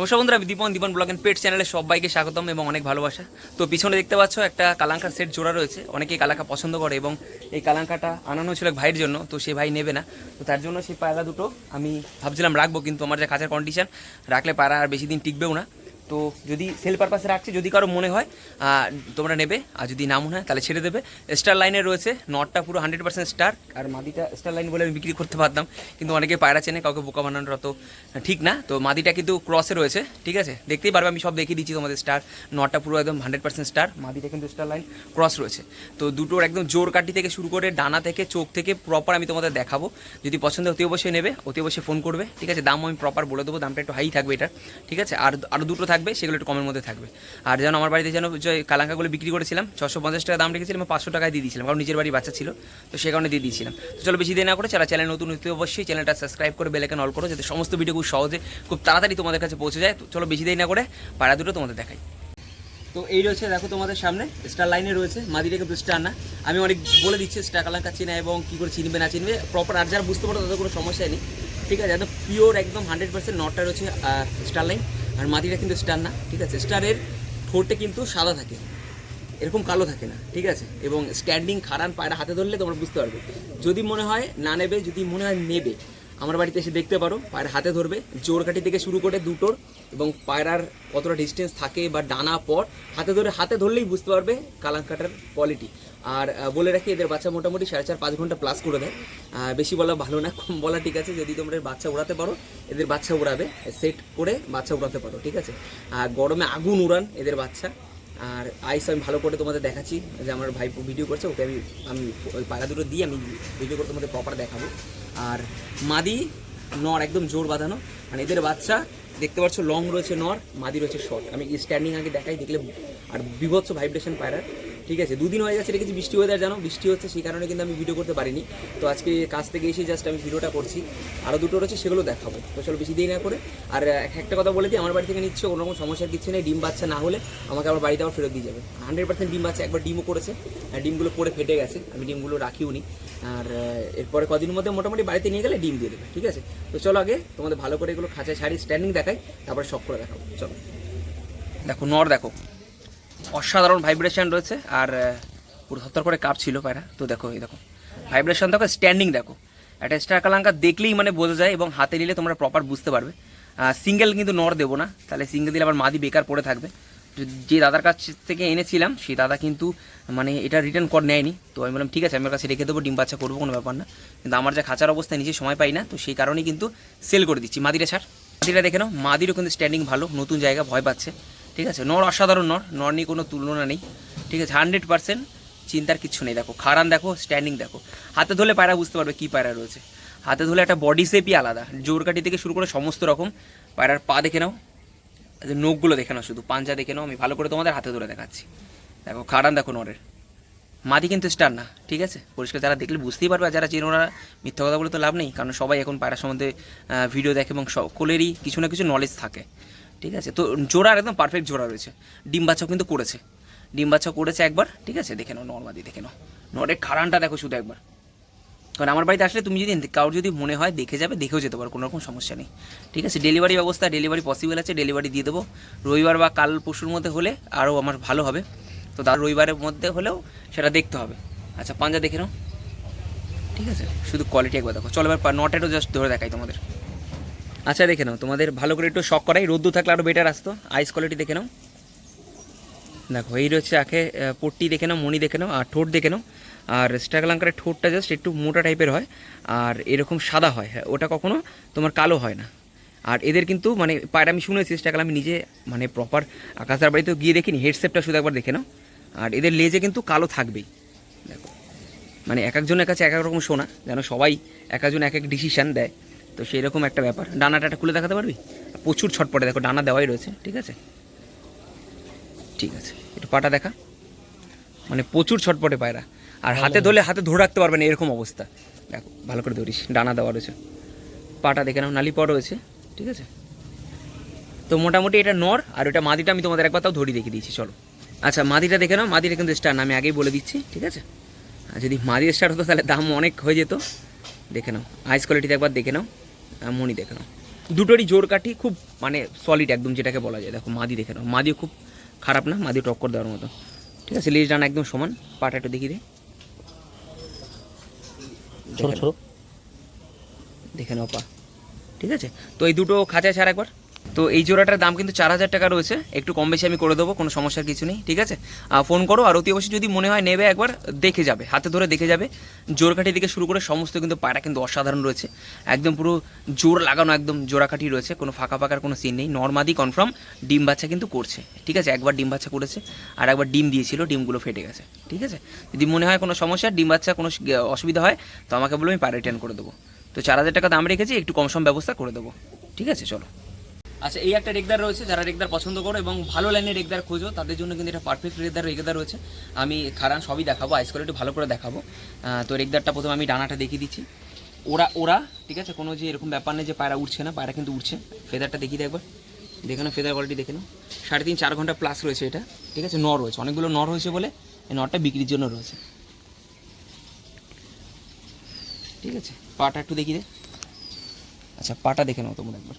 নমস্কার বন্ধুরা, আমি Dipan. Dipan blog and pet চ্যানেলে সবাইকে স্বাগতম এবং অনেক ভালোবাসা। তো পিছনে দেখতে পাচ্ছ একটা কালাঙ্কার সেট জোড়া রয়েছে। অনেকেই কালাঙ্কা পছন্দ করে এবং এই কালাঙ্কাটা আনানো ছিল ভাইয়ের জন্য, তো সে ভাই নেবে না। তো তার জন্য সেই পায়রা দুটো আমি ভাবছিলাম রাখব, কিন্তু আমার যে কাছের কন্ডিশন রাখলে পায়রা আর বেশি দিন টিকবেও না। তো যদি সেল পারপাসে রাখছি, যদি কারও মনে হয় তোমরা নেবে, আর যদি না মনে হয়, তাহলে ছেড়ে দেবে। স্টার লাইনে রয়েছে, নটটা পুরো হান্ড্রেড পার্সেন্ট স্টার আর মাদিটা স্টার লাইন বলে আমি বিক্রি করতে পারতাম কিন্তু অনেকে পায়রা চেনে, কাউকে বোকা বানানোর অত ঠিক না। তো মাদিটা কিন্তু ক্রসে রয়েছে, ঠিক আছে? দেখতেই পারবে, আমি সব দেখিয়ে দিচ্ছি তোমাদের স্টার নটটা পুরো একদম হান্ড্রেড পার্সেন্ট স্টার মাদিটা কিন্তু স্টার লাইন ক্রস রয়েছে। তো দুটোর একদম জোর কাটি থেকে শুরু করে ডানা থেকে, চোখ থেকে প্রপার আমি তোমাদের দেখাবো। যদি পছন্দ অতি অবশ্যই নেবে, অতি অবশ্যই ফোন করবে, ঠিক আছে? দাম আমি প্রপার বলে দেবো, দামটা একটু হাই থাকবে এটা ঠিক আছে? আর আরও দুটো থাকবে সেগুলো একটু কমের মধ্যে থাকবে। আর যেন আমার বাড়িতে যেন যে কালাঙ্কাগুলো বিক্রি করেছিলাম, ছশো পঞ্চাশ টাকা দাম রেখেছিলাম পাঁচশো টাকায় দিয়ে দিয়েছিলাম, কারণ নিজের বাড়ি বাচ্চা ছিল, তো সে কারণে দিয়ে দিয়েছিলাম। তো চলো বেশি দেরি না করে যারা চ্যানেল নতুন হতে অবশ্যই চ্যানেলটা সাবস্ক্রাইব করে বেলাইকন অল করো, যাতে সমস্ত ভিডিও খুব সহজে, খুব তাড়াতাড়ি তোমাদের কাছে পৌঁছে যায়। তো চলো বেশি দেরি না করে পাড়া দুটো তোমাদের দেখাই। তো এই রয়েছে, দেখো তোমাদের সামনে স্টার লাইনে রয়েছে মাদিটা কিন্তু স্টার না আমি অনেক বলে দিচ্ছি স্টার কালাঙ্কা চেনা এবং কী করে চিনবে না চিনবে প্রপার আর যারা বুঝতে পারো তাদের কোনো সমস্যা নেই। ঠিক আছে, একদম পিওর একদম হান্ড্রেড পার্সেন্ট নটটা রয়েছে স্টার লাইন আর মাটিটা কিন্তু স্টার না, ঠিক আছে? স্টারের ঠোঁটে কিন্তু সাদা থাকে। এরকম কালো থাকে না, ঠিক আছে? এবং স্ট্যান্ডিং খারান পায়রা হাতে ধরলে তোমরা বুঝতে পারবে। যদি মনে হয় না নেবে, যদি মনে হয় নেবে, আমার বাড়িতে এসে দেখতে পারো, পায়রা হাতে ধরবে, জোর কাঠি থেকে শুরু করে দুটোর এবং পায়রার কতটা ডিস্টেন্স থাকে বা ডানা পর হাতে ধরে হাতে ধরলেই বুঝতে পারবে কালাঙ্কাটার কোয়ালিটি আর বলে রাখি, এদের বাচ্চা মোটামুটি সাড়ে চার, পাঁচ ঘণ্টা প্লাস করে দেয়। বেশি বলা ভালো না, কম বলা ঠিক আছে। যদি তোমরা বাচ্চা উড়াতে পারো, এদের বাচ্চা উড়াবে সেট করে বাচ্চা উড়াতে পারো, ঠিক আছে? আর গরমে আগুন উড়ান এদের বাচ্চা। আর আইস আমি ভালো করে তোমাদের দেখাচ্ছি, যে আমার ভাই ভিডিও করছে, ওকে আমি আমি ওই পায়রা দুটো দিয়ে আমি ভিডিও করে তোমাদের প্রপার দেখাবো। আর মাদি, নর একদম জোর বাঁধানো। মানে এদের বাচ্চা, দেখতে পাচ্ছ লং রয়েছে নর, মাদি রয়েছে শর্ট আমি স্ট্যান্ডিং আগে দেখাই, দেখলে আর বিভৎস ভাইব্রেশন পায়রার। ঠিক আছে, দুদিন হয়ে যাচ্ছে দেখেছি বৃষ্টি ওয়েদার জানো, বৃষ্টি হচ্ছে সেই কারণে কিন্তু আমি ভিডিও করতে পারিনি। তো আজকে কাজ থেকে এসে জাস্ট আমি ভিডিওটা করছি। আরও দুটো রয়েছে, সেগুলো দেখাবো। তো চলো বেশি দেরি না করে। আর একটা কথা বলে দিই, আমার বাড়ি থেকে নিচ্ছে, কোনো রকম সমস্যার কিছু নেই, ডিম বাচ্চা না হলে আমাকে আমার বাড়িতে আবার ফেরত দিয়ে যাবে। হান্ড্রেড পার্সেন্ট ডিম বাচ্চা, একবার ডিমও করেছে, আর ডিমগুলো পরে ফেটে গেছে, আমি ডিমগুলো রাখিও নি। আর এরপরে কদিনের মধ্যে মোটামুটি বাড়িতে নিয়ে গেলে ডিম দিয়ে দেবে, ঠিক আছে? তো চলো আগে তোমাদের ভালো করে এগুলো খাঁচায় শাড়ি স্ট্যান্ডিং দেখাই, তারপরে শখ করে দেখাবো, চলো। দেখো, নর দেখো। অসাধারণ ভাইব্রেশন রয়েছে আর পুরো সত্তর করে কাপ ছিল পায়রা। তো দেখো, এই দেখো ভাইব্রেশন দেখো স্ট্যান্ডিং দেখো। একটা স্টার কালাঙ্কা দেখলেই মানে বোঝা যায় এবং হাতে নিলে তোমরা প্রপার বুঝতে পারবে। সিঙ্গেল কিন্তু নর দেবো না, তাহলে সিঙ্গেল দিলে আবার মাদি বেকার পড়ে থাকবে। যে- দাদার কাছ থেকে এনেছিলাম সেই দাদা কিন্তু মানে এটা রিটার্ন কর নেয়নি। তো আমি বললাম, ঠিক আছে আমার কাছে রেখে দেবো, ডিম বাচ্চা করব, কোনো ব্যাপার না। কিন্তু আমার যা খাঁচার অবস্থা, নিজে সময় পাই না, তো সেই কারণেই কিন্তু সেল করে দিচ্ছি। মাদিরা ছাড়। মাদিরা দেখে নাও, মাদিরও কিন্তু স্ট্যান্ডিং ভালো, নতুন জায়গা ভয় পাচ্ছে। ঠিক আছে, নর অসাধারণ নর নর নিয়ে কোনো তুলনা নেই, ঠিক আছে হান্ড্রেড পার্সেন্ট চিন্তার কিচ্ছু নেই, দেখো খারান দেখো স্ট্যান্ডিং দেখো, হাতে ধরলে পায়রা বুঝতে পারবে কী পায়রা রয়েছে, হাতে ধরলে একটা বডি শেপই আলাদা জোরকাটি থেকে শুরু করে সমস্ত রকম, পায়রার পা দেখে নাও নখগুলো দেখে নাও শুধু, পাঞ্জা দেখে নাও, আমি ভালো করে তোমাদের হাতে ধরে দেখাচ্ছি, দেখো, খাড়ান দেখো নরের মাদি কিন্তু স্টার না, ঠিক আছে, পরিষ্কার যারা দেখলে বুঝতেই পারবে যারা চেনো না, মিথ্যা কথা বলে তো লাভ নেই, কারণ সবাই এখন পায়রা সম্বন্ধে ভিডিও দেখে এবং সকলেরই কিছু না কিছু নলেজ থাকে ঠিক আছে? তো জোড়ার একদম পারফেক্ট জোড়া রয়েছে। ডিম বাচ্চাও কিন্তু করেছে। ডিম বাচ্চা করেছে একবার, ঠিক আছে? দেখে নাও নর্মাদি দেখে নাও। নরের খাড়ানটা দেখো শুধু একবার। কারণ আমার বাড়িতে আসলে তুমি যদি কারোর যদি মনে হয় দেখে যাবে, দেখেও যেতে পারো, কোনো রকম সমস্যা নেই। ঠিক আছে? ডেলিভারি ব্যবস্থা ডেলিভারি পসিবল আছে ডেলিভারি দিয়ে দেবো। রবিবার বা কাল পরশুর মধ্যে হলে আরও আমার ভালো হবে। তো তার রবিবারের মধ্যে হলেও সেটা দেখতে হবে। আচ্ছা পাঞ্জা দেখে নাও। ঠিক আছে? শুধু কোয়ালিটি একবার দেখো। চলো এবার নটেরও জাস্ট ধরে দেখাই তোমাদের। আচ্ছা দেখে নাও তোমাদের ভালো করে একটু শখ করাই। রোদ্দু থাকলে আরও বেটার আসতো। আইস কোয়ালিটি দেখে নাও। দেখো এই রয়েছে আখে পট্টি দেখে নাও মণি দেখে নাও আর ঠোঁট দেখে নাও। আর স্ট্যাগলাঙ্কারের ঠোঁটটা জাস্ট একটু মোটা টাইপের হয় আর এরকম সাদা হয়। হ্যাঁ, ওটা কখনো তোমার কালো হয় না। আর এদের কিন্তু মানে পায়রা আমি শুনেছি স্ট্যাগল আমি নিজে মানে প্রপার আকাশার বাড়িতে গিয়ে দেখিনি হেডসেপটা শুধু একবার দেখে নাও। আর এদের লেজে কিন্তু কালো থাকবেই। দেখো মানে এক একজনের কাছে এক এক রকম শোনা যেন সবাই এক একজন এক এক ডিসিশান দেয়। তো সেই রকম একটা ব্যাপার। ডানাটা একটা খুলে দেখাতে পারবি? প্রচুর ছটপটে দেখো ডানা দেওয়াই রয়েছে ঠিক আছে? ঠিক আছে একটু পাটা দেখা। মানে প্রচুর ছটপটে পায়রা। আর হাতে ধরলে হাতে ধরে রাখতে পারবে না এরকম অবস্থা। দেখো ভালো করে ধরিস ডানা দেওয়া রয়েছে। পাটা দেখে নাও নালি পর রয়েছে ঠিক আছে? তো মোটামুটি এটা নর আর ওটা মাদিটা আমি তোমাদের একবার তাও ধরি দেখে দিয়েছি চলো। আচ্ছা মাদিটা দেখে নাও মাদিটা কিন্তু স্টার না আমি আগেই বলে দিচ্ছি ঠিক আছে? আর যদি মাদি স্টার হতো তাহলে দাম অনেক হয়ে যেত। দেখে নাও আইস কোয়ালিটিতে একবার দেখে নাও। মনি দেখে নাও। দুটোরই জোর কাঠি খুব মানে সলিড একদম যেটাকে বলা যায়। দেখো মাদি দেখে নাও। মাদিও খুব খারাপ না মাদি টক্কর দেওয়ার মতো। ঠিক আছে লেজ ডানা একদম সমান। পাটা একটু দেখিয়ে দে। দেখে নাও। পা। ঠিক আছে? তো এই দুটো খাঁচা ছাড় একবার। তো এই জোড়াটার দাম কিন্তু চার হাজার টাকা রয়েছে। একটু কম বেশি আমি করে দেবো, কোনো সমস্যার কিছু নেই, ঠিক আছে? ফোন করো, আর অতি অবশ্যই যদি মনে হয় নেবে একবার, দেখে যাবে, হাতে ধরে দেখে যাবে। জোরকাঠি থেকে শুরু করে সমস্ত কিন্তু পায়রা কিন্তু অসাধারণ রয়েছে। একদম পুরো জোর লাগানো একদম জোড়াকাঠি রয়েছে, কোনো ফাঁকা ফাঁকার কোনো সিন নেই। নর্মাদি কনফার্ম ডিম বাচ্চা কিন্তু করছে, ঠিক আছে? একবার ডিম বাচ্চা করেছে, আর একবার ডিম দিয়েছিল, ডিমগুলো ফেটে গেছে, ঠিক আছে? যদি মনে হয় কোনো সমস্যা, ডিম বাচ্চা কোনো অসুবিধা হয়, তো আমাকে বলবে, আমি পায়রা রিটার্ন করে দেবো। তো চার হাজার টাকা দাম রেখেছি, একটু কম সম ব্যবস্থা করে দেবো, ঠিক আছে? চলো। আচ্ছা এই একটা রেগদার রয়েছে, যারা রেগদার পছন্দ করো এবং ভালো লাইনের রেগদার খোঁজো, তাদের জন্য কিন্তু এটা পারফেক্ট রেগদার রেগদার রয়েছে। আমি খারান সবই দেখাবো আইস কোয়ালিটি ভালো করে দেখাবো। তো রেগদারটা প্রথমে আমি ডানাটা দেখিয়ে দিচ্ছি। ওরা ওরা, ঠিক আছে, কোনো যে এরকম ব্যাপার নেই যে পায়রা উঠছে না, পায়রা কিন্তু উঠছে ফেদারটা দেখিয়ে দেয় একবার। দেখে নাও ফেদার কোয়ালিটি দেখে নাও। সাড়ে তিন, চার ঘণ্টা প্লাস রয়েছে এটা, ঠিক আছে, নর রয়েছে। অনেকগুলো নর হয়েছে বলে এই নরটা বিক্রির জন্য রয়েছে। ঠিক আছে, পাটা একটু দেখিয়ে দে। আচ্ছা পাটা দেখে নাও তোমরা একবার।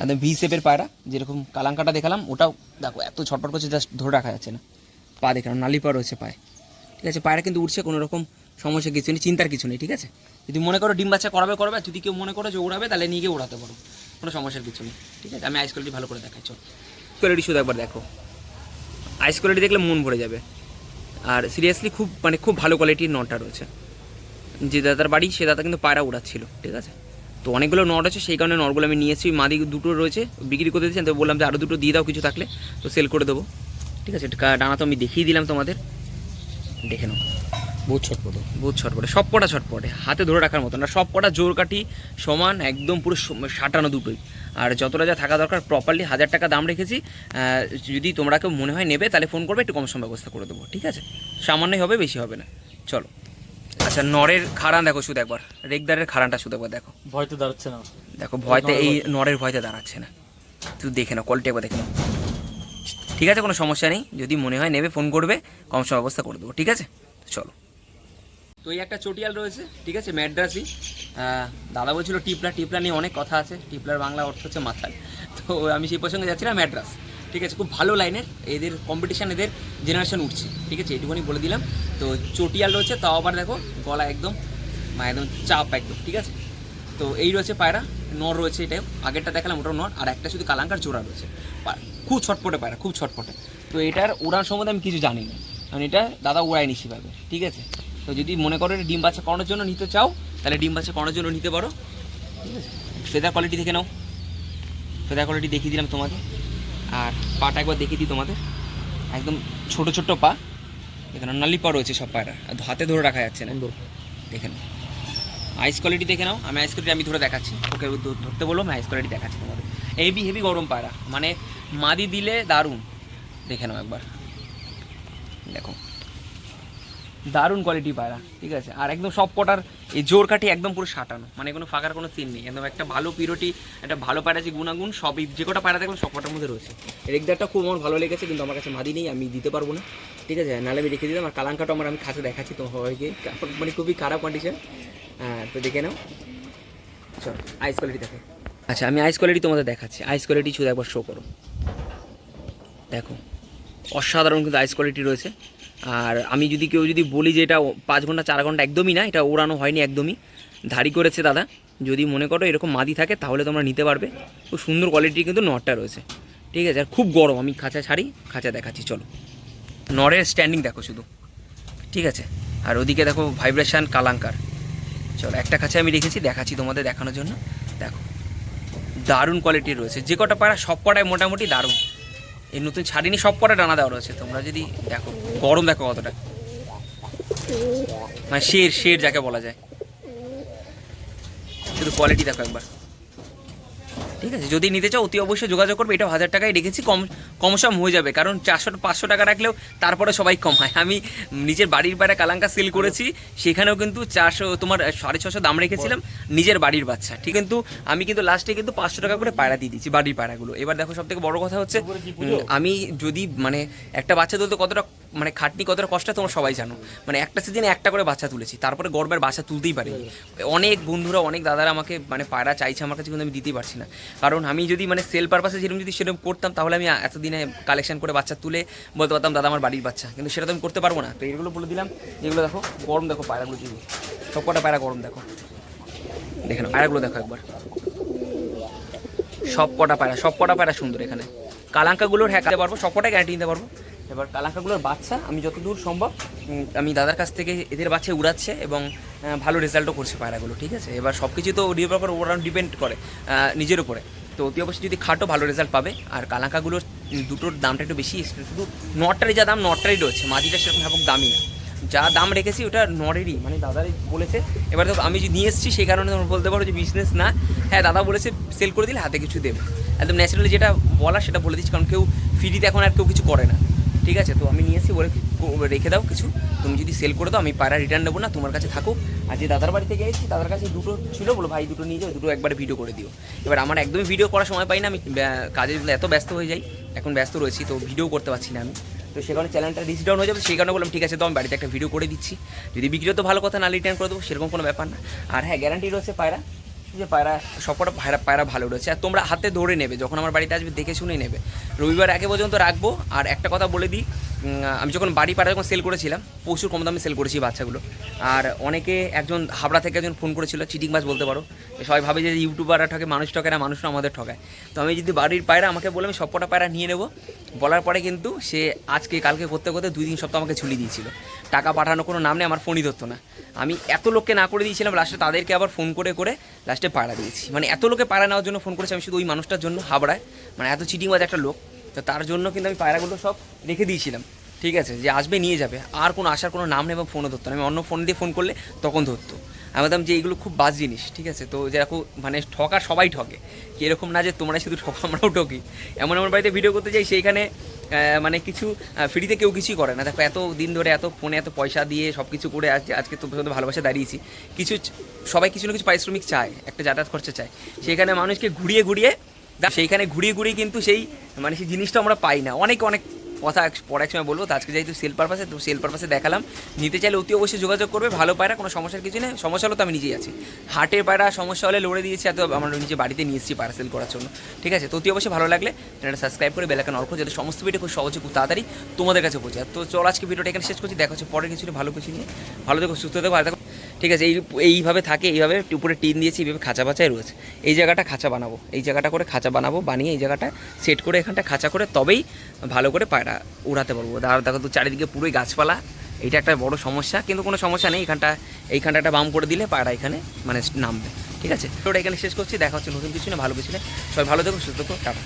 একদম ভি শেপের পায়রা, যেরকম কালাঙ্কাটা দেখালাম, ওটাও দেখো, এত ছটপট করছে জাস্ট ধরে রাখা যাচ্ছে না। পা দেখে নাও নালি পা রয়েছে পায়ে। ঠিক আছে, পায়রা কিন্তু উঠছে কোনো রকম সমস্যা কিছু নেই, চিন্তার কিছু নেই, ঠিক আছে? যদি মনে করো ডিম বাচ্চা করাবে, করবে, যদি কেউ মনে করো যে ওড়াবে তাহলে নিয়ে গিয়ে ওড়াতে পারো। কোনো সমস্যার কিছু নেই, ঠিক আছে? আমি আইস কোয়ালিটি ভালো করে দেখাই, চল। কোয়ালিটি শুধু একবার দেখো। আইস কোয়ালিটি দেখলে মন ভরে যাবে। আর সিরিয়াসলি খুব মানে খুব ভালো কোয়ালিটির নটটা রয়েছে। যে দাদার বাড়ি, সে দাদা কিন্তু পায়রা উড়াচ্ছিল, ঠিক আছে? তো অনেকগুলো নট আছে সেই কারণে নটগুলো আমি নিয়ে এসেছি। মাদি দুটো রয়েছে বিক্রি করে দিয়েছেন তো বললাম যে আরও দুটো দিয়ে দাও কিছু থাকলে তো সেল করে দেবো। ঠিক আছে ডানা তো আমি দেখিয়ে দিলাম তোমাদের। দেখে নাও। বহুত ছটপটে। বহুত ছটপটে সব কটা ছটপটে হাতে ধরে রাখার মতো না সব কটা জোর কাঠি সমান একদম পুরো সাঁটানো দুটোই। আর যতটা যা থাকা দরকার প্রপারলি হাজার টাকা দাম রেখেছি। যদি তোমরা কেউ মনে হয় নেবে তাহলে ফোন করবে একটু কম সম ব্যবস্থা করে দেবো। ঠিক আছে? সামান্যই হবে বেশি হবে না। চলো। আচ্ছা নরের খাড়ান দেখো শুধু একবার। রেগদারের খাড়ানটা শুধু একবার দেখো। ভয়তে দাঁড়াচ্ছে না। দেখো ভয়তে এই নরের ভয়তে দাঁড়াচ্ছে না। তুই দেখে নাও কোয়ালিটি একবার দেখে নাও। ঠিক আছে কোনো সমস্যা নেই। যদি মনে হয় নেবে ফোন করবে কম সম ব্যবস্থা করে দেবো। ঠিক আছে? চলো। তো এই একটা চটিয়াল রয়েছে ঠিক আছে ম্যাড্রাসি দাদা বলছিল টিপলা টিপলা নিয়ে অনেক কথা আছে। টিপলার বাংলা অর্থ হচ্ছে মাথায় তো আমি সেই প্রসঙ্গে যাচ্ছিলাম ম্যাড্রাস ঠিক আছে, খুব ভালো লাইনের এদের কম্পিটিশান এদের জেনারেশন উঠছে। ঠিক আছে এটুকুনি বলে দিলাম। তো চটিয়াল রয়েছে, তাও আবার দেখো, গলা একদম মানে একদম চাপ একদম, ঠিক আছে? তো এই রয়েছে পায়রা, নর রয়েছে এটাও। আগেরটা দেখালাম, ওটাও নর। আর একটা শুধু কালাঙ্কার জোড়া রয়েছে। খুব ছটপটে পায়রা, খুব ছটপটে। তো এটার উড়ান সম্বন্ধে আমি কিছু জানি না। কারণ এটা দাদা উড়ায়নি সেভাবে, ঠিক আছে? তো যদি মনে করো এটা ডিম বাচ্চা করানোর জন্য নিতে চাও, তাহলে ডিম বাচ্চা করানোর জন্য নিতে পারো। ঠিক আছে? ফেদার কোয়ালিটি দেখে নাও। ফেদার কোয়ালিটি দেখিয়ে দিলাম তোমাদের। আর পাটা একবার দেখিয়ে দিই তোমাদের। একদম ছোট ছোট পা। এখানে নালি পা রয়েছে সব পায়রা। আর হাতে ধরে রাখা যাচ্ছে না। দেখে নাও। আইস কোয়ালিটি দেখে নাও। আমি আইস কোয়ালিটি আমি ধরে দেখাচ্ছি। ওকে ধরতে বলব আমি আইস কোয়ালিটি দেখাচ্ছি তোমাদের। হেভি হেভি গরম পায়রা। মানে মাদি দিলে দারুণ। দেখে নাও একবার। দেখো। দারুণ কোয়ালিটি পায়রা, ঠিক আছে? আর একদম সব কটার এই জোর কাঠি একদম পুরো সাঁটানো মানে কোনো ফাঁকার কোনো সিন নেই। একদম একটা ভালো পিরোটি একটা ভালো পায়রা যে গুণাগুণ, সবই যে কটা পায়রা দেখবেন সব কটার মধ্যে রয়েছে। রেগদারটা খুব আমার ভালো লেগেছে, কিন্তু আমার কাছে মাদি নেই, আমি দিতে পারব না। ঠিক আছে? নাহলে আমি রেখে দিলাম, আর কালাঙ্কাটা আমার আমি খাতে দেখাচ্ছি তো সবাইকে। মানে খুবই খারাপ কন্ডিশন হ্যাঁ তো দেখে নাও। চলো আইস কোয়ালিটি দেখো। আচ্ছা আমি আইস কোয়ালিটি তোমাদের দেখাচ্ছি। আইস কোয়ালিটি শুধু একবার শো করো। দেখো, অসাধারণ কিন্তু আইস কোয়ালিটি রয়েছে। আর আমি যদি কেউ যদি বলি যে এটা পাঁচ ঘণ্টা, চার ঘণ্টা একদমই না, এটা ওড়ানো হয়নি একদমই। ধারি করেছে দাদা। যদি মনে করো এরকম মাদি থাকে, তাহলে তোমরা নিতে পারবে। খুব সুন্দর কোয়ালিটির কিন্তু নটটা রয়েছে। ঠিক আছে? আর খুব গরম, আমি খাঁচা ছাড়ি, খাঁচা দেখাচ্ছি, চলো। নরের স্ট্যান্ডিং দেখো শুধু। ঠিক আছে? আর ওদিকে দেখো ভাইব্রেশন কালাঙ্কার। চলো, একটা কাছে আমি রেখেছি, দেখাচ্ছি তোমাদের দেখানোর জন্য। দেখো, দারুণ কোয়ালিটির রয়েছে। যে কটা পাড়া, সব কটায় মোটামুটি দারুণ। এই নতুন ছাড়িনি, সব কটা ডানা দেওয়া রয়েছে। তোমরা যদি দেখো, গরম দেখো কতটা। মানে শের শের যাকে বলা যায়। শুধু কোয়ালিটি দেখো একবার। ঠিক আছে? যদি নিতে চাও অতি অবশ্যই যোগাযোগ করবে। এটাও হাজার টাকায় রেখেছি। কম কম সম হয়ে যাবে। কারণ চারশো পাঁচশো টাকা রাখলেও তারপরে সবাই কমায় আমি নিজের বাড়ির বাইরে কালাঙ্কা সেল করেছি। সেখানেও কিন্তু চারশো তোমার সাড়ে ছশো দাম রেখেছিলাম নিজের বাড়ির বাচ্চা। ঠিক কিন্তু আমি কিন্তু লাস্টে কিন্তু পাঁচশো টাকা করে পায়রা দিয়ে দিচ্ছি বাড়ির পায়রাগুলো এবার দেখো সব থেকে বড় কথা হচ্ছে আমি যদি মানে একটা বাচ্চা তুলতে কতটা মানে খাটনি কতটা কষ্ট তোমরা সবাই জানো। মানে একটা সিজনে একটা করে বাচ্চা তুলেছি, তারপরে গর্বের বাচ্চা তুলতেই পারিনি। অনেক বন্ধুরা, অনেক দাদারা আমাকে মানে পায়রা চাইছে আমার কাছে কিন্তু আমি দিতেই পারছি না। কারণ আমি যদি মানে সেল পারপাসে যেরকম যদি সেরকম করতাম, তাহলে আমি এতদিনে কালেকশন করে বাচ্চা তুলে বলতে পারতাম, দাদা, আমার বাড়ির বাচ্চা। কিন্তু সেটা তো আমি করতে পারব না। তো এগুলো বলে দিলাম, যেগুলো দেখো, গরম দেখো পায়রাগুলো যেগুলো সব কটা পায়রা গরম দেখো। দেখে নাও, পায়রাগুলো দেখো একবার। সব কটা পায়রা, সব কটা পায়রা সুন্দর এখানে। কালাঙ্কাগুলোর হ্যাঁ পারব, সব কটা গ্যারান্টি দিতে পারব। এবার কালাকাগুলোর বাচ্চা আমি যতদূর সম্ভব আমি দাদার কাছ থেকে এদের বাচ্চা উড়াচ্ছে এবং ভালো রেজাল্টও করছে পায়রাগুলো ঠিক আছে? এবার সব কিছু তো নির্ভর করে ওরা ডিপেন্ড করে নিজের উপরে। তো অতি অবশ্যই যদি খাটো ভালো রেজাল্ট পাবে আর কালাঙ্কাগুলোর উম, দুটোর দামটা একটু বেশি। শুধু নটটারই যা দাম নটটারই রয়েছে মাটিটা সেরকম ব্যাপক দামি না। যা দাম রেখেছি ওটা নরেরই মানে দাদারই বলেছে। এবার দেখো আমি যে নিয়ে এসেছি সেই কারণে তোমরা বলতে পারো যে বিজনেস না। হ্যাঁ দাদা বলেছে সেল করে দিলে হাতে কিছু দেবে। একদম ন্যাচারালি যেটা বলা সেটা বলে দিচ্ছি কারণ কেউ ফ্রিতে এখন আর কেউ কিছু করে না। ঠিক আছে, তো আমি নিয়ে এসেছি, বলে রেখে দাও কিছু। তুমি যদি সেল করে দাও, আমি পায়রা রিটার্ন নেব না, তোমার কাছে থাকুক। আর যে দাদার বাড়ি থেকে এসেছি দাদার কাছে দুটো ছিল বলো, ভাই, দুটো নিয়ে যাও, দুটো একবারে ভিডিও করে দিও। এবার আমার একদমই ভিডিও করার সময় পাই না, আমি কাজে এত ব্যস্ত হয়ে যাই, এখন ব্যস্ত রয়েছি, তো ভিডিও করতে পারছি না আমি। তো সে কারণে চ্যানেলটা রিচ ডাউন হয়ে যাবে, সেই কারণে বললাম, ঠিক আছে তো আমি বাড়িতে একটা ভিডিও করে দিচ্ছি। যদি বিক্রি তো ভালো কথা, না রিটার্ন করে দেবো, সেরকম কোনো ব্যাপার না। আর হ্যাঁ গ্যারান্টি রয়েছে পায়রা যে পায়রা, সবকটা পায়রা পায়রা ভালো রয়েছে আর তোমরা হাতে ধরে নেবে, যখন আমার বাড়িতে আসবে দেখে শুনে নেবে। রবিবার একে পর্যন্ত রাখব, আর একটা কথা বলে দিই আমি যখন বাড়ি পাড়া যখন সেল করেছিলাম, প্রচুর কম দামে সেল করেছি বাচ্চাগুলো। আর অনেকে একজন হাবড়া থেকে একজন ফোন করেছিল, চিটিং মাছ বলতে পারো। সবাই ভাবে যে ইউটিউবাররা ঠকে, মানুষ ঠকে না মানুষরা আমাদের ঠকায়। তো আমি যদি বাড়ির পায়রা, আমাকে বলে আমি সব কটা পায়রা নিয়ে নেব। বলার পরে কিন্তু সে আজকে, কালকে করতে করতে দুই তিন সপ্তাহ আমাকে ঝুলিয়ে দিয়েছিল। টাকা পাঠানো কোনো নাম নেই, আমার ফোনই ধরতো না। আমি এত লোককে না করে দিয়েছিলাম লাস্টে তাদেরকে আবার ফোন করে করে লাস্টে পাড়া দিয়েছি। মানে এত লোকে পাড়া নেওয়ার জন্য ফোন করেছি, আমি শুধু ওই মানুষটার জন্য, হাবড়ায়। মানে এত চিটিংবাজ একটা লোক। তো তার জন্য কিন্তু আমি পায়রাগুলো সব রেখে দিয়েছিলাম। ঠিক আছে? যে আসবে, নিয়ে যাবে। আর কোনো আসার কোনো নাম নেই এবং ফোনও ধরতো না। আমি অন্য ফোন দিয়ে ফোন করলে তখন ধরতো। আমি বলতাম যে এইগুলো খুব বাজ জিনিস, ঠিক আছে? তো যেরকম মানে ঠকা সবাই ঠকে। কি এরকম না যে তোমরা শুধু ঠকো, আমরাও ঠকি। এমন এমন বাড়িতে ভিডিও করতে যাই, সেইখানে মানে কিছু ফ্রিতে কেউ কিছুই করে না। দেখো এত দিন ধরে, এত ফোনে এত পয়সা দিয়ে সব কিছু করে আজকে আজকে তো পর্যন্ত ভালোবাসা দাঁড়িয়েছি। কিছু সবাই কিছু না কিছু পারিশ্রমিক চায়, একটা যাতায়াত খরচা চায়। সেখানে মানুষকে ঘুরিয়ে ঘুরিয়ে সেইখানে ঘুরিয়ে ঘুরিয়ে কিন্তু সেই মানে সেই জিনিসটা আমরা পাই না। অনেক অনেক কথা পরে এক সময় বলব। তো আজকে যেহেতু সেল পারপাসে তো সেল পারপাসে দেখালাম। নিতে চাইলে অতি অবশ্যই যোগাযোগ করবে। ভালো পায়রা, কোনো সমস্যার কিছু নেই। সমস্যা হলো তো আমি নিজেই আছি। হাটের পায়রা, সমস্যা হলে লড়ে দিয়েছি এত আমরা নিজে বাড়িতে নিয়ে এসেছি পায়রা সেল করার জন্য। ঠিক আছে? তো অতি অবশ্যই ভালো লাগলে চ্যানেলটা সাবস্ক্রাইব করে বেলাকান অর্ক যাতে সমস্ত ভিডিও খুব সহজে খুব তাড়াতাড়ি তোমাদের কাছে পৌঁছায় তো চল আজকে ভিডিওটা এখানে শেষ করছি। দেখা হচ্ছে পরের কিছু ভালো কিছু নিয়ে। ভালো দেখো সুস্থ দেখো ভালো ঠিক আছে, এই এইভাবে থাকে, এইভাবে উপরে টিন দিয়েছি, এইভাবে খাঁচা বাচাই রয়েছে। এই জায়গাটা খাঁচা বানাবো, এই জায়গাটা করে খাঁচা বানাবো, বানিয়ে এই জায়গাটা সেট করে এখানটা খাঁচা করে তবেই ভালো করে পায়রা উড়াতে পারব। আর দেখো তো চারিদিকে পুরোই গাছপালা এইটা একটা বড় সমস্যা, কিন্তু কোনো সমস্যা নেই, এখানটা, এইখানটা একটা বাম করে দিলে পায়রা এখানে মানে নামবে, ঠিক আছে? ওটা এখানে শেষ করছি, দেখা হচ্ছে নতুন কিছু না ভালো কিছু না সবাই ভালো থেকো, সুস্থ থেকো, টাটা।